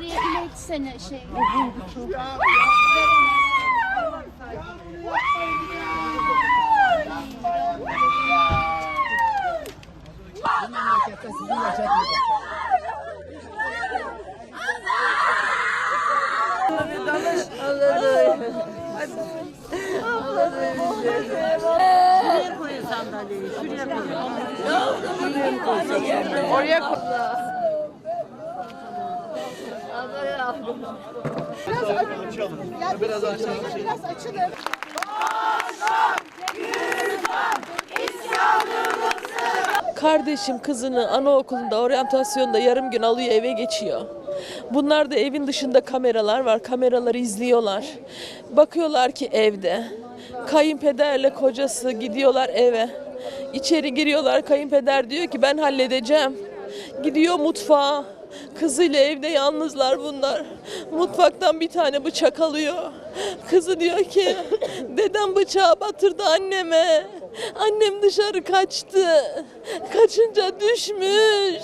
iletsene şey. Şuraya koyun sandalyeyi. Şuraya koyun. Oraya koy. Kardeşim kızını anaokulunda oryantasyonda yarım gün alıyor eve geçiyor. Bunlar da evin dışında kameralar var. Kameraları izliyorlar. Bakıyorlar ki evde. Kayınpederle kocası gidiyorlar eve. İçeri giriyorlar. Kayınpeder diyor ki ben halledeceğim. Gidiyor mutfağa. Kızıyla evde yalnızlar bunlar. Mutfaktan bir tane bıçak alıyor. Kızı diyor ki dedem bıçağı batırdı anneme. Annem dışarı kaçtı. Kaçınca düşmüş.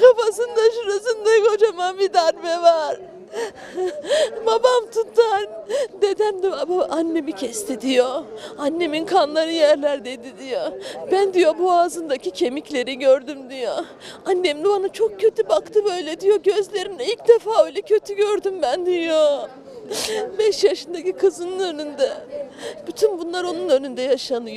Kafasında şurasında kocaman bir darbe var. Babam tutar. Dedem de baba annemi kesti diyor. Annemin kanları yerlerdeydi diyor. Ben diyor boğazındaki kemikleri gördüm diyor. Annem de bana çok kötü baktı böyle diyor. Gözlerini ilk defa öyle kötü gördüm ben diyor. Beş yaşındaki kızının önünde. Bütün bunlar onun önünde yaşanıyor.